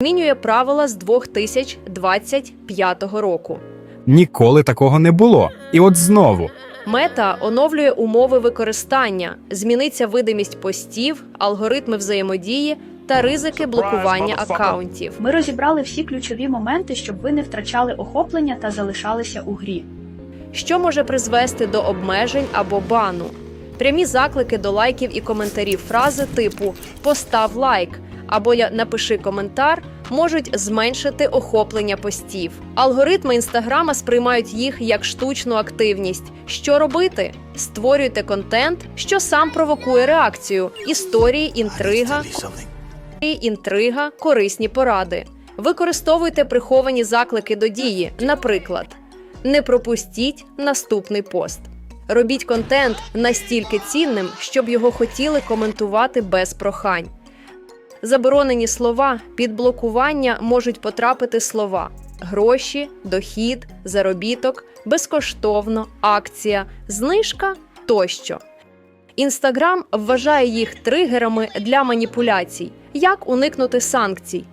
Змінює правила з 2025 року. Ніколи такого не було. І от знову. Мета оновлює умови використання, зміниться видимість постів, алгоритми взаємодії та ризики блокування акаунтів. Ми розібрали всі ключові моменти, щоб ви не втрачали охоплення та залишалися у грі. що може призвести до обмежень або бану. Прямі заклики до лайків і коментарів фрази типу Постав лайк або «Я- напиши коментар можуть зменшити охоплення постів. Алгоритми інстаграма сприймають їх як штучну активність. Що робити? Створюйте контент, що сам провокує реакцію, історії, інтрига, інтрига, корисні поради. Використовуйте приховані заклики до дії, наприклад, не пропустіть наступний пост. Робіть контент настільки цінним, щоб його хотіли коментувати без прохань. Заборонені слова під блокування можуть потрапити слова: гроші, дохід, заробіток, безкоштовно, акція, знижка тощо. Інстаграм вважає їх тригерами для маніпуляцій. Як уникнути санкцій?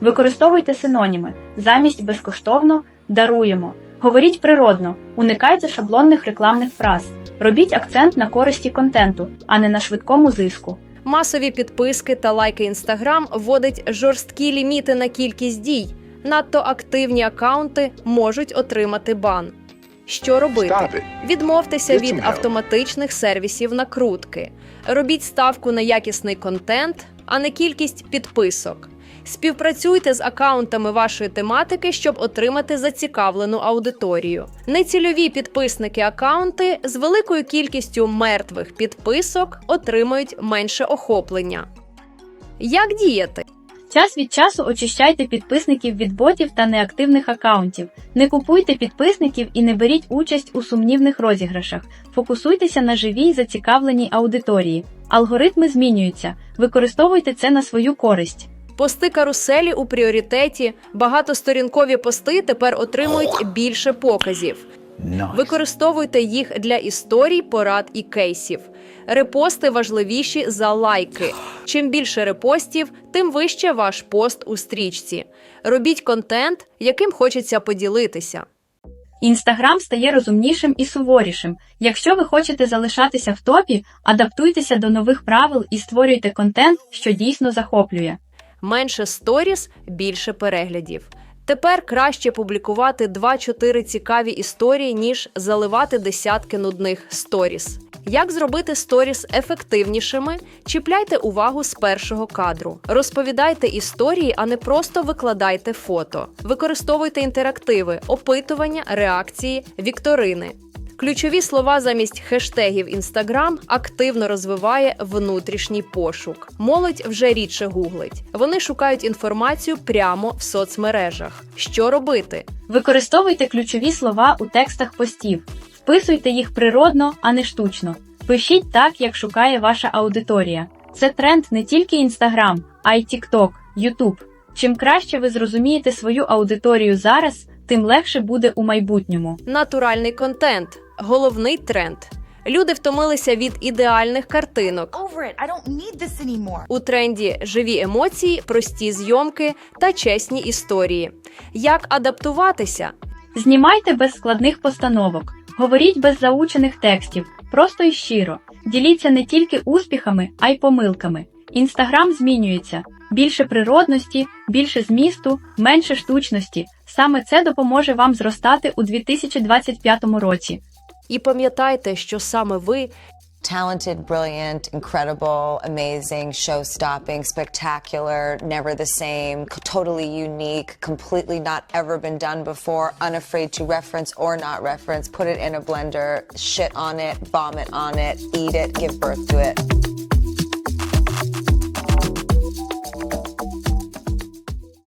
Використовуйте синоніми замість безкоштовно даруємо. Говоріть природно, уникайте шаблонних рекламних фраз. Робіть акцент на користі контенту, а не на швидкому зиску. Масові підписки та лайки Інстаграм вводить жорсткі ліміти на кількість дій. Надто активні акаунти можуть отримати бан. Що робити? Відмовтеся від автоматичних сервісів накрутки. Робіть ставку на якісний контент, а не кількість підписок. Співпрацюйте з акаунтами вашої тематики, щоб отримати зацікавлену аудиторію. Нецільові підписники акаунти з великою кількістю мертвих підписок отримують менше охоплення. Як діяти? Час від часу очищайте підписників від ботів та неактивних акаунтів. Не купуйте підписників і не беріть участь у сумнівних розіграшах. Фокусуйтеся на живій зацікавленій аудиторії. Алгоритми змінюються. Використовуйте це на свою користь. Пости каруселі у пріоритеті, багатосторінкові пости тепер отримують більше показів. Використовуйте їх для історій, порад і кейсів. Репости важливіші за лайки. Чим більше репостів, тим вище ваш пост у стрічці. Робіть контент, яким хочеться поділитися. Інстаграм стає розумнішим і суворішим. Якщо ви хочете залишатися в топі, адаптуйтеся до нових правил і створюйте контент, що дійсно захоплює. Менше сторіс, більше переглядів. Тепер краще публікувати 2-4 цікаві історії, ніж заливати десятки нудних сторіс. Як зробити сторіс ефективнішими? Чіпляйте увагу з першого кадру. Розповідайте історії, а не просто викладайте фото. Використовуйте інтерактиви, опитування, реакції, вікторини. Ключові слова замість хештегів Instagram активно розвиває внутрішній пошук. Молодь вже рідше гуглить. Вони шукають інформацію прямо в соцмережах. Що робити? Використовуйте ключові слова у текстах постів. Вписуйте їх природно, а не штучно. Пишіть так, як шукає ваша аудиторія. Це тренд не тільки Instagram, а й TikTok, YouTube. Чим краще ви зрозумієте свою аудиторію зараз, тим легше буде у майбутньому. Натуральний контент головний тренд. Люди втомилися від ідеальних картинок. У тренді живі емоції, прості зйомки та чесні історії. Як адаптуватися? Знімайте без складних постановок, говоріть без заучених текстів, просто і щиро. Діліться не тільки успіхами, а й помилками. Інстаграм змінюється. Більше природності, більше змісту, менше штучності. Саме це допоможе вам зростати у 2025 році. І пам'ятайте, що саме ви talented, brilliant, incredible, amazing, show stopping, spectacular, never the same, c- totally unique, completely not ever been done before, unafraid to reference or not reference, put it in a blender, shit on it, vomit on it, eat it, give birth to it.